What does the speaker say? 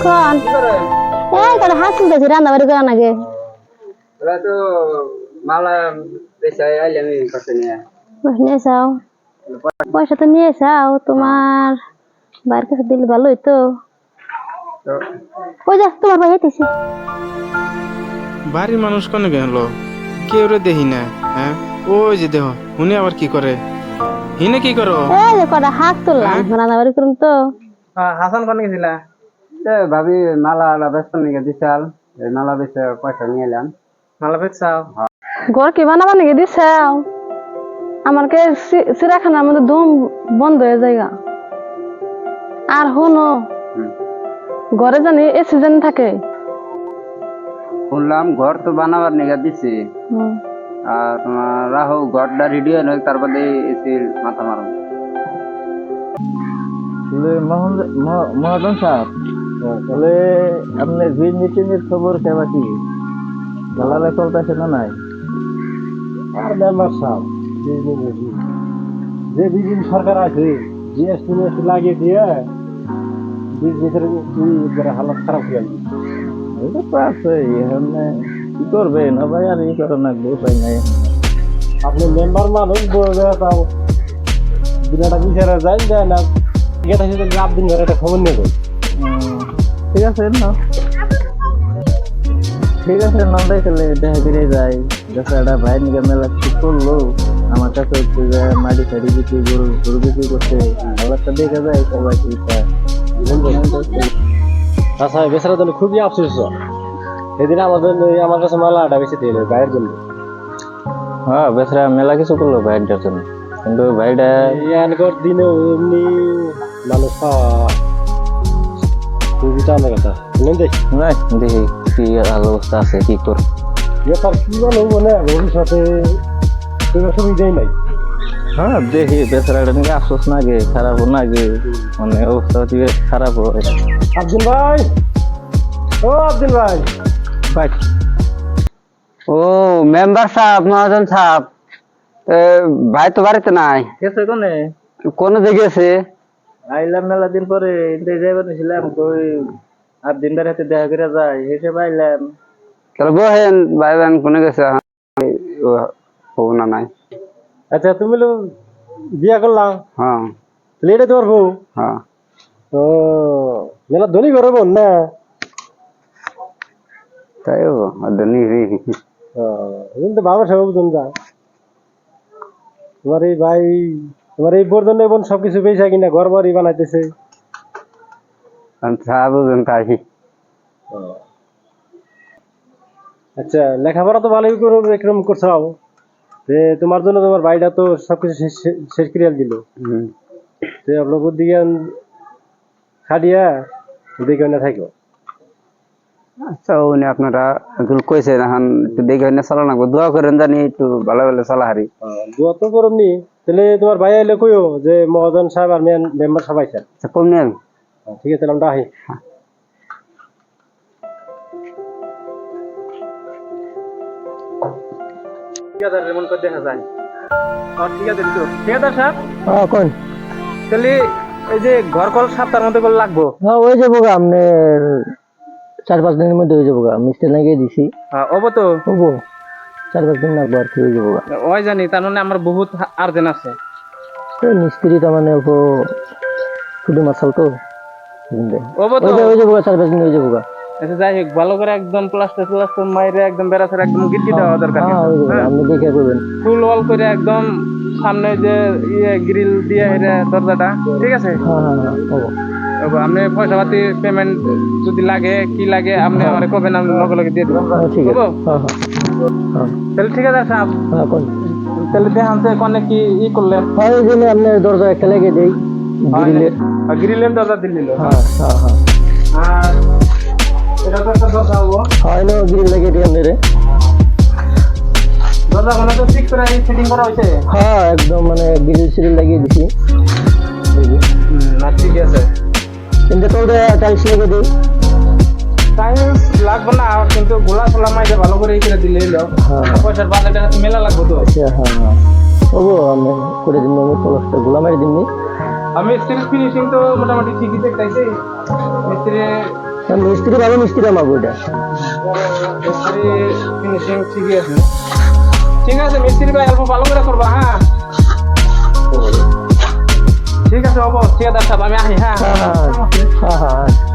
কোন? এই করে হাত তুলতেছি রান্না বাড়ি করা নাকি ওরা তো মালা বেশি আইলে আমি কাছে নিয়ে নিয়ে যাও। পয়সা তো নিয়ে যাও তোমার বাইরের কাছে দিলে ভালো হইতো তো? ওই যা তোমার ভাই হেঁটেছে বাড়ির মানুষ কোনে গেল কেউ রে দেখি না হ্যাঁ? ওই যে দেহ উনি আবার কি করে? হিনে কি করো? এই যে কটা হাত তুললাম রান্না বাড়ি করুন তো। হাসান কোন গেছিলা এ ভাবি মালা ব্যস্ত নিয়ে দিছাল। মালা বেচে পয়সা নিয়ে এলাম। মালা বেচাও? ঘর কি বানাবা নাকি দিছাও আমারকে চিড়াখানার মধ্যে দম বন্ধ হয়ে যায় গা। আর হনো ঘরে জানি এ সিজন থাকে। শুনলাম ঘর তো বানাবার নিয়ে দিছি। হুম। আর তোমার রাহু ঘরটা রেডি হয়ে নয় তারপরে এসির মাথা মারো মহাজন সাহেব তাহলে আপনার গ্রিন মিটিংয়ের খবর কেবা কি? জ্বালালে চলতেছে না নাই? আর মেম্বার সাহেব যে বিজেপি সরকার আছে জিএসটি মিএসটি লাগিয়ে দিয়ে বিজনেসের হালত খারাপ হয়ে গেছে। এটা তো আছে এখানে কি করবেন ভাই আর ই করে না উপায় নাই। আপনি মেম্বার মানুষ বলবে তাও বিরাটা বিচারে যাই যায় না। গেটা সেটা লাভ দিন ধরে একটা খবর নিয়ে যাই ঠিক আছে না। ঠিক আছে নন্দাই তাহলে দেখা করে যাই। দেখো একটা ভাই নিকে মেলা ঠিক করল? আমার কাছে হচ্ছে যে মাটি ফাড়ি বিক্রি গরু গরু বিক্রি করতে ব্যাপারটা দেখে যায় সবাই কি আচ্ছা বেচারা তাহলে খুবই আফসোস। সেদিন আমাদের ওই আমার কাছে মালাটা বেশি দিল গায়ের জন্য। হ্যাঁ বেচারা মেলা কিছু করল ভাইটার জন্য। কিন্তু ভাইটা দিনে এমনি মানুষ পাওয়া খুবই টান কথা বুঝলেন দেখ না দেখি কি হাল অবস্থা আছে কি কর ব্যাপার কি বলো মানে ভবিষ্যতে কোনো সুবিধাই নাই হ্যাঁ দেখি বেচারাটা নাকি আফসোস না গে খারাপ না গে মানে অবস্থা হচ্ছে খারাপ হয় আব্দুল ভাই ও আব্দুল ভাই ভাই ও মেম্বার সাহেব মহাজন সাহেব এ, ভাই তো বাড়িতে নাই গেছে কোনে কোন দিকে গেছে আইলাম মেলা দিন পরে ইন্টার যাইবার নিছিলাম কই আর দিন ধরে হাতে দেখা করে যায় হেসে পাইলাম তাহলে বহেন ভাই বোন কোনে গেছে? না নাই। আচ্ছা তুমি লো বিয়া করলাম হ্যাঁ। লেটে তোমার বউ? হ্যাঁ। ও মেলা ধনী করে বোন না? তাই ও ধনী এখন তো বাবা সব বুঝুন যা। তোমার এই ভাই তোমার এই বর্ধনে বোন সবকিছু পেয়েছে কিনা ঘর বাড়ি বানাইতেছে। সাহেব বুঝুন তাই। আচ্ছা লেখাপড়া তো ভালোই এরকম করছাও যে তোমার জন্য তোমার ভাইটা তো সবকিছু শেষ ক্রিয়াল দিল। আপনার দিকে খাটিয়া দেখে না থাকো। আচ্ছা উনি আপনারা একটু কইছেন এখন একটু দেখে না চালা লাগবো। দোয়া করেন জানি একটু ভালো ভালো চালা হারি। দোয়া তো করমনি। তাহলে তোমার ভাই আইলে কইও যে মহাজন সাহেব আর মেন মেম্বার সবাই স্যার। আচ্ছা কম নেন ঠিক আছে তাহলে আমরা আহি। ঠিকাদার এমন করে দেখা যায়। আর ঠিকাদার তো। ঠিকাদার সাহেব? হ্যাঁ কোন? তাহলে এই যে ঘর কল সপ্তাহের মধ্যে করে লাগবো? হ্যাঁ ওই যাব গা আপনার চার পাঁচ দিনের মধ্যে হয়ে যাব মিস্ত্রি লাগিয়ে দিছি। হ্যাঁ ওবো তো। হব। চার পাঁচ দিন লাগবো আর কি হয়ে যাব ওই জানি তার মানে আমার বহুত আর্জেন্ট আছে। মিস্ত্রি তার মানে ও শুধু মাসাল তো? ওই যাব চার পাঁচ দিন হয়ে যাব আচ্ছা যাই হোক ভালো করে একদম প্লাস্টার প্লাস্টার মাইরে একদম একদম গিটকি দেওয়া দরকার হ্যাঁ হয়ে যাব গা। আপনি দেখে করবেন। ফুল ওয়াল করে একদম সামনে যে ইয়ে গ্রিল দিয়ে দরজাটা ঠিক আছে? হ্যাঁ হ্যাঁ হ্যাঁ। আপনি পয়সা পাতি পেমেন্ট যদি লাগে কি লাগে আপনি আমার কবেন আমি লগে লগে দিয়ে দেবো। হ্যাঁ ঠিক আছে? হ্যাঁ হ্যাঁ। হ্যাঁ। তাহলে ঠিক আছে সাহেব। হ্যাঁ তাহলে দেখান যে কোনে কি ই করলেন হ্যাঁ জন্য আপনার দরজা একটা দেই। গ্রিলের গ্রিলের দরজা দিল। হ্যাঁ হ্যাঁ হ্যাঁ। আর এটা তো একটা দরজা হব। হ্যাঁ এনে গ্রিল লেগে দিই আপনারে। দরজা কোনো তো ঠিক করে ফিটিং করা হয়েছে? হ্যাঁ একদম মানে গ্রিল সিরিল লাগিয়ে দিছি। না ঠিক আছে। কিন্তু তোদের টাইলস লেগে দিই। টাইলস লাগবে না কিন্তু গোলা ফোলা মাইটা ভালো করে এখানে দিলে এলো হ্যাঁ। পয়সার বাজার টাকা মেলা লাগবে তো। আচ্ছা, হ্যাঁ, হ্যাঁ। ওগো আমি করে দিন আমি পলাশটা গোলা মারি দিননি আমি স্ত্রীর ফিনিশিং তো মোটামুটি ঠিকই দেখতেছি। মিস্ত্রি হ্যাঁ, মিস্ত্রি ভালো মিস্ত্রি আমার বইটা। মিস্ত্রি ফিনিশিং ঠিকই আছে। ঠিক আছে মিস্ত্রি ভাই অল্প ভালো করে করবা হ্যাঁ। जवळ पोहोचते आता सभा मी आहे हा हा. हा हा.